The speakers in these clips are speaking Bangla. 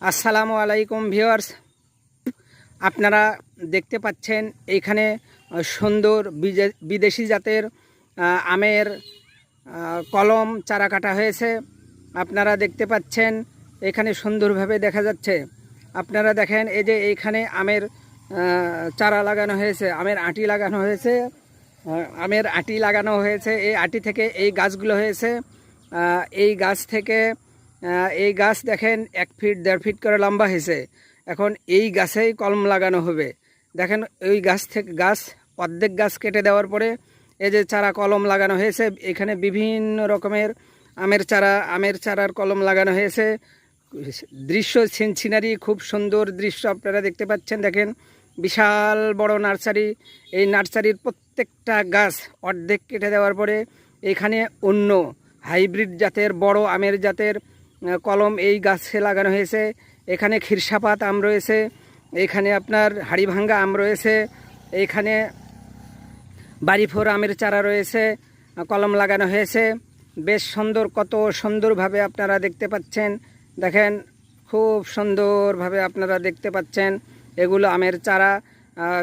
আসসালামু আলাইকুম ভিউয়ার্স। আপনারা দেখতে পাচ্ছেন এইখানে সুন্দর বিদেশি জাতের আমের কলম চারা কাটা হয়েছে। আপনারা দেখতে পাচ্ছেন এখানে সুন্দরভাবে দেখা যাচ্ছে। আপনারা দেখেন এই যে এইখানে আমের চারা লাগানো হয়েছে, আমের আটি লাগানো হয়েছে আমের আটি লাগানো হয়েছে। এই আটি থেকে এই গাছগুলো হয়েছে। এই গাছ থেকে এই গাছ দেখেন, এক ফিট, দেড় ফিট করে লম্বা হয়েছে। এখন এই গাছেই কলম লাগানো হবে। দেখেন, ওই গাছ থেকে গাছ, অর্ধেক গাছ কেটে দেওয়ার পরে এই যে চারা কলম লাগানো হয়েছে, এখানে বিভিন্ন রকমের আমের চারা আমের চারার কলম লাগানো হয়েছে। দৃশ্য সিনসিনারি খুব সুন্দর দৃশ্য আপনারা দেখতে পাচ্ছেন। দেখেন, বিশাল বড় নার্সারি। এই নার্সারির প্রত্যেকটা গাছ অর্ধেক কেটে দেওয়ার পরে এখানে অন্য হাইব্রিড জাতের, বড় আমের জাতের কলম এই গাছে লাগানো হয়েছে। এখানে খিরসাপাত আম রয়েছে। এখানে আপনার হাড়িভাঙ্গা আম রয়েছে। এইখানে বাড়িফোর আমের চারা রয়েছে। কলম লাগানো হয়েছে। বেশ সুন্দর, কত সুন্দরভাবে আপনারা দেখতে পাচ্ছেন। দেখেন, খুব সুন্দরভাবে আপনারা দেখতে পাচ্ছেন এগুলো আমের চারা।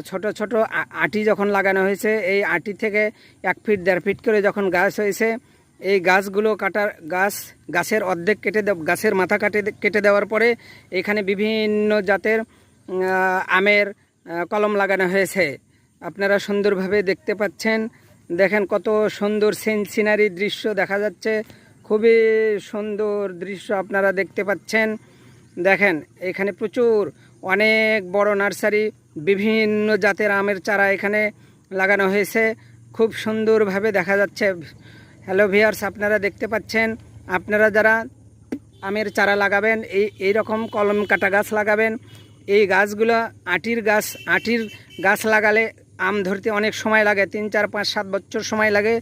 ছোট ছোট আটি যখন লাগানো হয়েছে, এই আটি থেকে এক ফিট দেড় ফিট করে যখন গাছ হয়েছে এই গাছগুলো কাটার, গাছ, গাছের অর্ধেক কেটে গাছের মাথা কাটে, কেটে দেওয়ার পরে এখানে বিভিন্ন জাতের আমের কলম লাগানো হয়েছে। আপনারা সুন্দরভাবে দেখতে পাচ্ছেন। দেখেন কত সুন্দর সিন সিনারি দৃশ্য দেখা যাচ্ছে। খুবই সুন্দর দৃশ্য আপনারা দেখতে পাচ্ছেন। দেখেন, এখানে প্রচুর, অনেক বড় নার্সারি, বিভিন্ন জাতের আমের চারা এখানে লাগানো হয়েছে। খুব সুন্দরভাবে দেখা যাচ্ছে। হ্যালো ভিয়ার্স আপনারা দেখতে পাচ্ছেন, আপনারা যারা আমের চারা লাগাবেন, এই এই রকম কলম কাটা গাছ লাগাবেন, এই গাছগুলো আটির গাছ আটির গাছ লাগালে আম ধরতে অনেক সময় লাগে, তিন, চার, পাঁচ, সাত বছর সময় লাগে।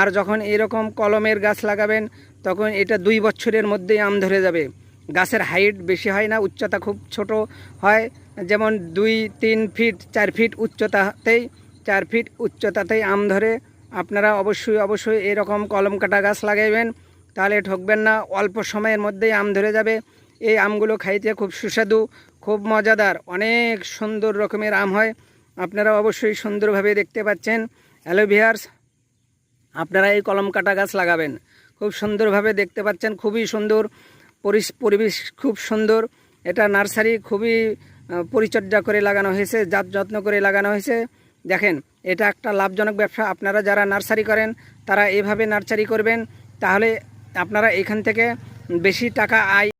আর যখন এরকম কলমের গাছ লাগাবেন, তখন এটা দুই বছরের মধ্যেই আম ধরে যাবে। গাছের হাইট বেশি হয় না, উচ্চতা খুব ছোট হয়। যেমন দুই, তিন ফিট চার ফিট উচ্চতাতেই, চার ফিট উচ্চতাতেই আম ধরে আপনারা অবশ্যই অবশ্যই এরকম কলম কাটা গাছ লাগাইবেন, তাহলে ঠকবেন না, অল্প সময়ের মধ্যেই আম ধরে যাবে। এই আমগুলো খাইতে খুব সুস্বাদু, খুব মজাদার, অনেক সুন্দর রকমের আম হয়। আপনারা অবশ্যই সুন্দরভাবে দেখতে পাচ্ছেন। হ্যালো ভিয়ার্স আপনারা এই কলম কাটা গাছ লাগাবেন। খুব সুন্দরভাবে দেখতে পাচ্ছেন, খুবই সুন্দর পরিবেশ খুব সুন্দর। এটা নার্সারি খুবই পরিচর্যা করে লাগানো হয়েছে, জাত যত্ন করে লাগানো হয়েছে। দেখেন এটা একটা লাভজনক ব্যবসা। আপনারা যারা নার্সারি করেন, তারা এভাবে নার্সারি করবেন, তাহলে আপনারা এখান থেকে বেশি টাকা আয়